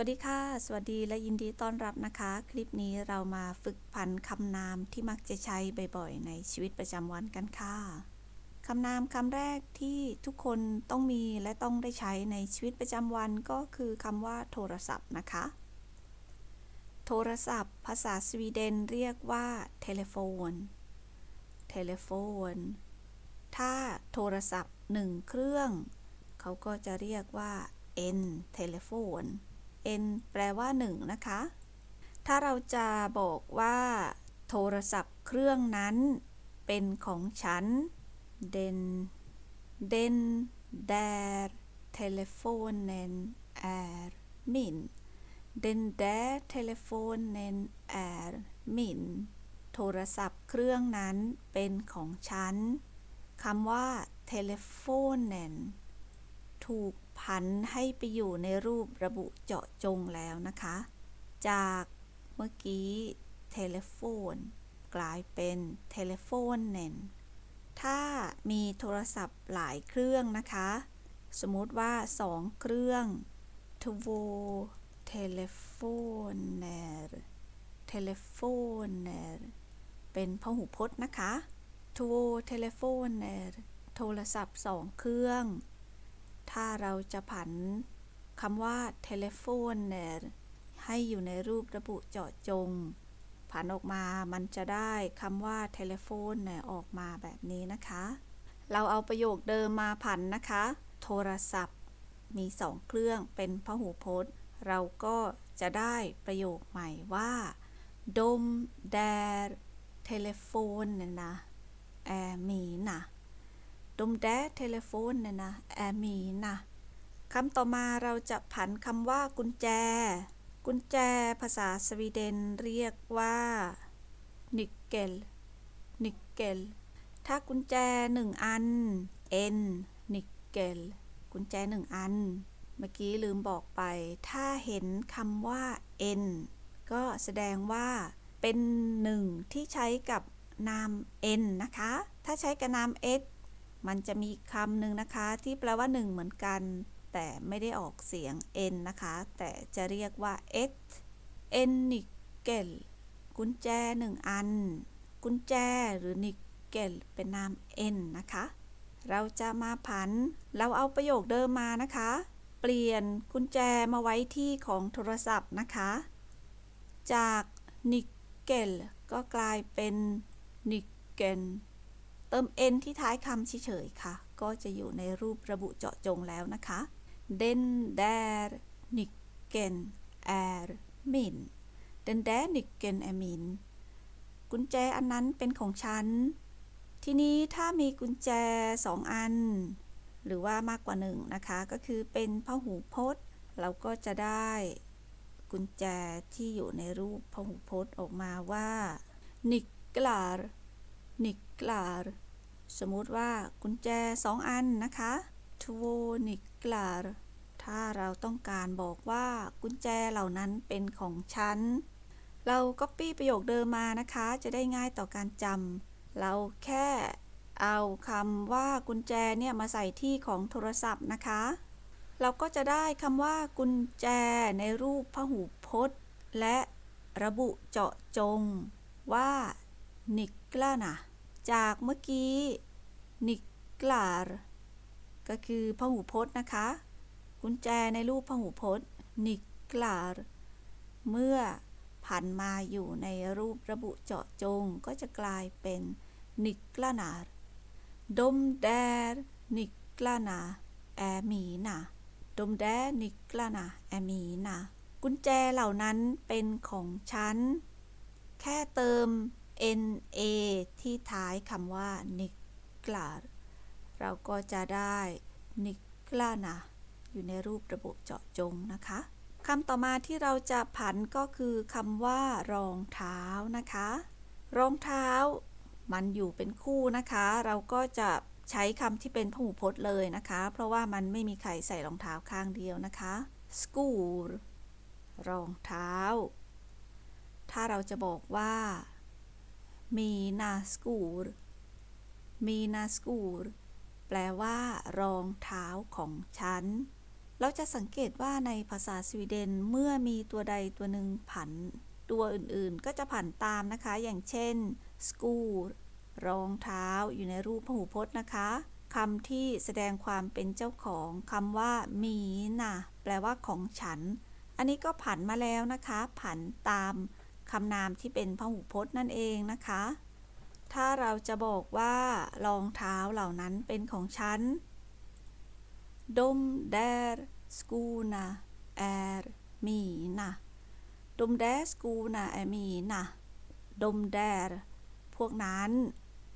วัสดีค่ะ สวัสดีและยินดีต้อนรับนะคะ คลิปนี้เรามาฝึกพันคำนามที่มักจะใช้บ่อยๆ ในชีวิตประจำวันกันค่ะคำนามคำแรกที่ทุกคนต้องมีและต้องได้ใช้ในชีวิตประจำวันก็คือคำว่าโทรศัพท์นะคะ โทรศัพท์ ภาษาสวีเดนเรียกว่าเทเลโฟนเทเลโฟนถ้าโทรศัพท์หนึ่งเครื่อง เขาก็จะเรียกว่า n เทเลโฟน n แปลว่า 1 นะคะ ถ้าเราจะบอกว่า โทรศัพท์เครื่องนั้น เป็นของฉัน den den där telefonen är min den där telefonen är min โทรศัพท์เครื่องนั้นเป็นของฉันคำว่า telefonen ถูก ผันให้ไปอยู่ในรูประบุเจาะจงแล้วนะคะ จากเมื่อกี้ telephone กลายเป็น telefonen ถ้ามีโทรศัพท์หลายเครื่องนะคะ สมมติว่าสองเครื่อง två telefoner telefoner เป็นพหูพจน์นะคะ två telefoner โทรศัพท์สองเครื่อง ถ้าเราจะผันคำว่า telefoner ให้อยู่ในรูประบุเจาะจง ผันออกมามันจะได้คำว่า telephone เนี่ยออกมาแบบนี้นะคะ เราเอาประโยคเดิมมาผันนะคะ โทรศัพท์มีสองเครื่องเป็นพหูพจน์ เราก็จะได้ประโยคใหม่ว่า dom där telefonerna är mina de där telefonerna är mina คำต่อมาเราจะผันคำว่ากุญแจ กุญแจภาษาสวีเดนเรียกว่า nyckel nyckel ถ้ากุญแจหนึ่งอัน n nyckel กุญแจหนึ่งอัน เมื่อกี้ลืมบอกไป ถ้าเห็นคำว่า n ก็แสดงว่าเป็นหนึ่งที่ใช้กับนาม n นะคะ ถ้าใช้กับนาม x มันจะมีคำหนึ่งนะคะที่แปลว่า 1 เหมือนกัน แต่ไม่ได้ออกเสียง n นะคะ แต่จะเรียกว่า x n nickel กุญแจ 1 อัน กุญแจหรือ nickel เป็นนาม n นะคะ เราจะมาผัน เราเอาประโยคเดิมมานะคะ เปลี่ยนกุญแจมาไว้ที่ของโทรศัพท์นะคะ จาก nickel ก็กลายเป็น nicken เติม n ที่ท้ายคำเฉยๆค่ะ ก็จะอยู่ในรูประบุเจาะจงแล้วนะคะ den där nyckeln är min den där nyckeln är min กุญแจอันนั้นเป็นของฉัน ทีนี้ถ้ามีกุญแจ 2 อัน หรือว่ามากกว่าหนึ่งนะคะ ก็คือเป็นพหูพจน์ เราก็จะได้กุญแจที่อยู่ในรูปพหูพจน์ออกมาว่า nycklar nycklar สมมุติว่ากุญแจ 2 อันนะคะ två nycklar ถ้าเราต้องการบอกว่ากุญแจเหล่านั้นเป็นของฉัน เราก็ปี้ประโยคเดิมมานะคะ จะได้ง่ายต่อการจำ เราแค่เอาคำว่ากุญแจเนี่ยมาใส่ที่ของโทรศัพท์นะคะ เราก็จะได้คำว่ากุญแจในรูปพหูพจน์ และระบุเจาะจงว่านิกลานะ จากเมื่อกี้นิกลาร์ก็คือพหูพจน์นะคะ กุญแจในรูปพหูพจน์นิกลาร์เมื่อผันมาอยู่ในรูประบุเจาะจงก็จะกลายเป็นนิกลานาร์ดมแดนิกลานาแอมีนาดมแดนิกลานาแอมีนากุญแจเหล่านั้นเป็นของฉัน แค่เติม na ที่ท้ายคำว่านิกลาเราก็จะได้นิกลานะอยู่ในรูประบบเจาะจงนะคะคำต่อมาที่เราจะผันก็คือคำว่ารองเท้านะคะ รองเท้า มันอยู่เป็นคู่นะคะ เราก็จะใช้คำที่เป็นพหูพจน์เลยนะคะ เพราะว่ามันไม่มีใครใส่รองเท้าข้างเดียวนะคะ skor รองเท้า ถ้าเราจะบอกว่า มีนาสกูรมีนาสกูรแปลว่า รองเท้าของฉัน เราจะสังเกตว่าในภาษาสวีเดนเมื่อมีตัวใดตัวหนึ่งผัน ตัวอื่นๆ ก็จะผันตามนะคะ อย่างเช่น school รองเท้าอยู่ในรูปพหูพจน์นะคะคำที่แสดงความเป็นเจ้าของคำว่า มีนะแปลว่าของฉัน อันนี้ก็ผันมาแล้วนะคะ ผันตาม คำนามที่เป็นพหูพจน์นั่นเองนะคะ ถ้าเราจะบอกว่ารองเท้าเหล่านั้นเป็นของฉัน de där skorna är mina de där skorna är mina de där พวกนั้น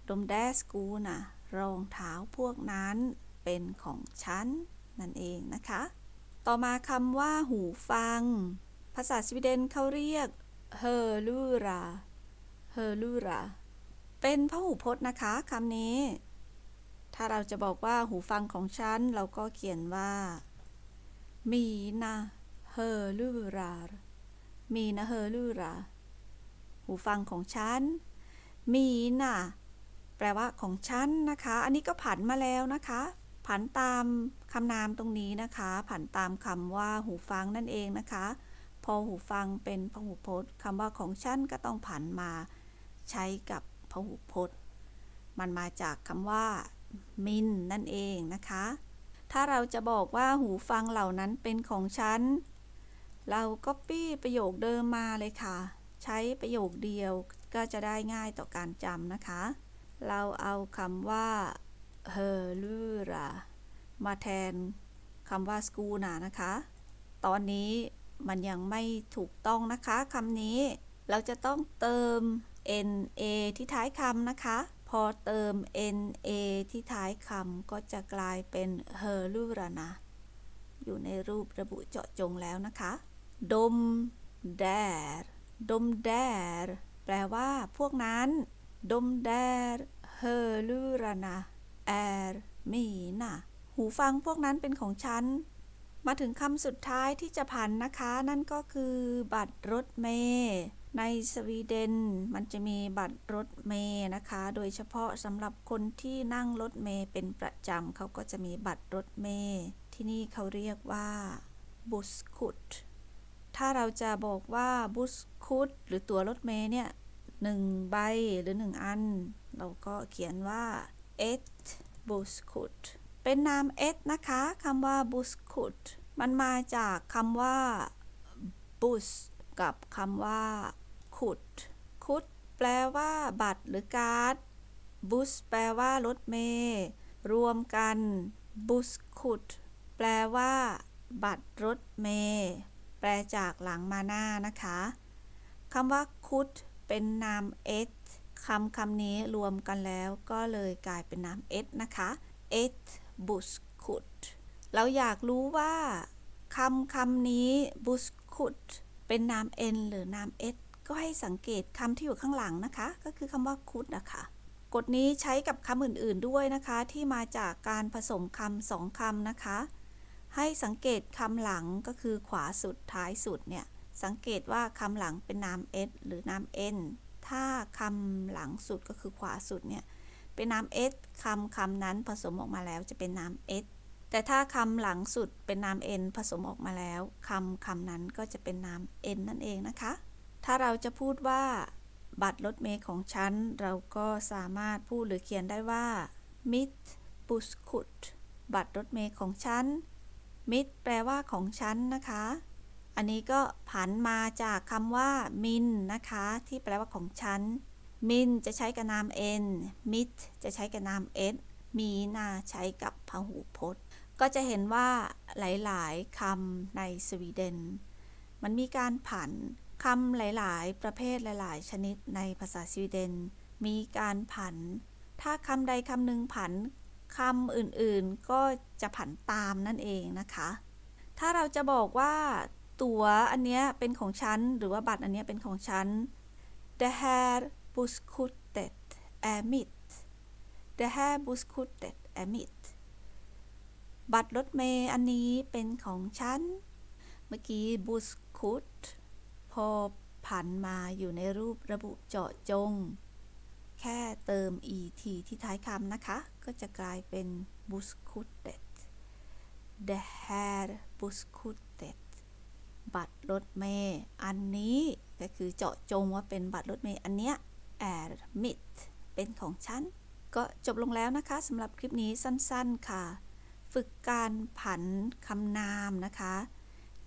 de där skorna รองเท้าพวกนั้นเป็นของฉันนั่นเองนะคะ ต่อมาคำว่าหูฟัง ภาษาสวีเดนเขาเรียก h ö r l u r a h ö r l u r a เป็นพหูพจน์นะคะคำนี้ ถ้าเราจะบอกว่าหูฟังของฉัน เราก็เขียนว่า มีนะเฮลูรามีนะเฮลูราหูฟังของฉัน มีนะแปลว่าของฉันนะคะ อันนี้ก็ผันมาแล้วนะคะ ผันตามคำนามตรงนี้นะคะ ผันตามคำว่าหูฟังนั่นเองนะคะ พอหูฟังเป็นพหูพจน์คำว่าของฉันก็ต้องผันมาใช้กับพหูพจน์ มันมาจากคำว่า มินนั่นเองนะคะ ถ้าเราจะบอกว่าหูฟังเหล่านั้นเป็นของฉัน เราก็ปี้ประโยคเดิมมาเลยค่ะ ใช้ประโยคเดียวก็จะได้ง่ายต่อการจำนะคะ เราเอาคำว่า h ö l u r a มาแทนคำว่า skuna นะคะ ตอนนี้ มันยังไม่ถูกต้องนะคะคำนี้ เราจะต้องเติม na ที่ท้ายคำนะคะ พอเติม na ที่ท้ายคำก็จะกลายเป็น h ö l u r a n a อยู่ในรูประบุเจาะจงแล้วนะคะ ดม där ดม där แปลว่า พวกนั้น ดม där h ö l u r a n a är mina หูฟังพวกนั้นเป็นของฉัน มาถึงคำสุดท้ายที่จะผันนะคะ นั่นก็คือบัตรรถเมล์ในสวีเดนมันจะมีบัตรรถเมล์นะคะ โดยเฉพาะสำหรับคนที่นั่งรถเมล์เป็นประจำเขาก็จะมีบัตรรถเมล์ที่นี่เขาเรียกว่าบุสคุดถ้าเราจะบอกว่าบุสคุดหรือตั๋วรถเมล์เนี่ยหนึ่งใบหรือหนึ่งอัน เราก็เขียนว่าเอทบุสคุด เป็นนามเอทนะคะคำว่าบุสคุดมันมาจากคำว่าบุสกับคำว่าขุดคุดแปลว่า บัตรหรือการ์ดบุสแปลว่ารถเมล์รวมกันบุสคุดแปลว่า บัตรรถเมล์แปลจากหลังมาหน้านะคะคำว่าคุดเป็นนามเอทคำคำนี้รวมกันแล้วก็เลยกลายเป็นนามเอทนะคะเอท บุสคุดเราอยากรู้ว่าคำคำนี้บุสคุดเป็นนามเอ็นหรือนามเอทก็ให้สังเกตคำที่อยู่ข้างหลังนะคะ ก็คือคำว่าคุดนะคะกฎนี้ใช้กับคำอื่นๆด้วยนะคะ ที่มาจากการผสมคำสองคำนะคะ ให้สังเกตคำหลังก็คือขวาสุดท้ายสุดเนี่ยสังเกตว่าคำหลังเป็นนาม s หรือนาม n ถ้าคำหลังสุดก็คือขวาสุดเนี่ย เป็นนาม s คำคำนั้นผสมออกมาแล้วจะเป็นนาม s แต่ถ้าคำหลังสุดเป็นนาม n ผสมออกมาแล้วคำคำนั้นก็จะเป็นนาม n นั่นเองนะคะ ถ้าเราจะพูดว่า บัตรรถเมล์ของฉัน เราก็สามารถพูดหรือเขียนได้ว่า mit buskort บัตรรถเมล์ของฉัน mit แปลว่าของฉันนะคะ อันนี้ก็ผันมาจากคำว่ามินนะคะ ที่แปลว่าของฉัน มินจะใช้กับนาม n มิดจะใช้กับนาม s มีนาใช้กับพหูพจน์ ก็จะเห็นว่าหลายๆคำในสวีเดน มันมีการผันคำหลายๆ ประเภทหลาย ๆ ชนิดในภาษาสวีเดน มีการผัน ถ้าคำใดคำหนึ่งผันคำอื่นๆ ก็จะผันตามนั่นเองนะคะ ถ้าเราจะบอกว่าตั๋วอันเนี้ยเป็นของฉัน หรือว่าบัตรอันเนี้ยเป็นของฉัน Det här busskortet är mitt Det här busskortet är mitt บัตรรถเมล์อันนี้เป็นของฉัน เมื่อกี้ busskort พอผันมาอยู่ในรูประบุเจาะจง แค่เติม et ที่ท้ายคำนะคะ ก็จะกลายเป็น buskortet det här busskortet บัตรรถเมล์อันนี้ก็คือเจาะจงว่าเป็นบัตรรถเมล์อันเนี้ย är mitt เป็นของฉัน ก็จบลงแล้วนะคะสำหรับคลิปนี้สั้นๆค่ะ ฝึกการผันคำนามนะคะ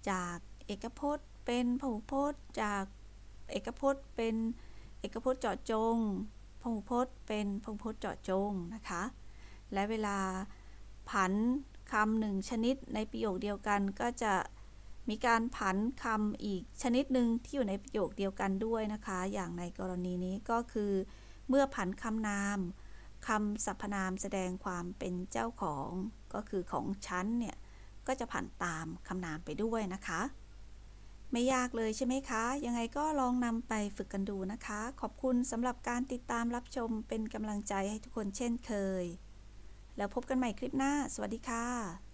จากเอกพจน์เป็นพหูพจน์ จากเอกพจน์เป็นเอกพจน์เจาะจงพหูพจน์เป็นพหูพจน์เจาะจงนะคะ และเวลาผันคำหนึ่งชนิดในประโยคเดียวกันก็จะ มีการผันคำอีกชนิดหนึ่งที่อยู่ในประโยคเดียวกันด้วยนะคะ อย่างในกรณีนี้ก็คือ เมื่อผันคำนามคำสรรพนามแสดงความเป็นเจ้าของก็คือของฉันเนี่ย ก็จะผันตามคำนามไปด้วยนะคะ ไม่ยากเลยใช่ไหมคะ ยังไงก็ลองนำไปฝึกกันดูนะคะ ขอบคุณสำหรับการติดตามรับชมเป็นกำลังใจให้ทุกคนเช่นเคย แล้วพบกันใหม่คลิปหน้า สวัสดีค่ะ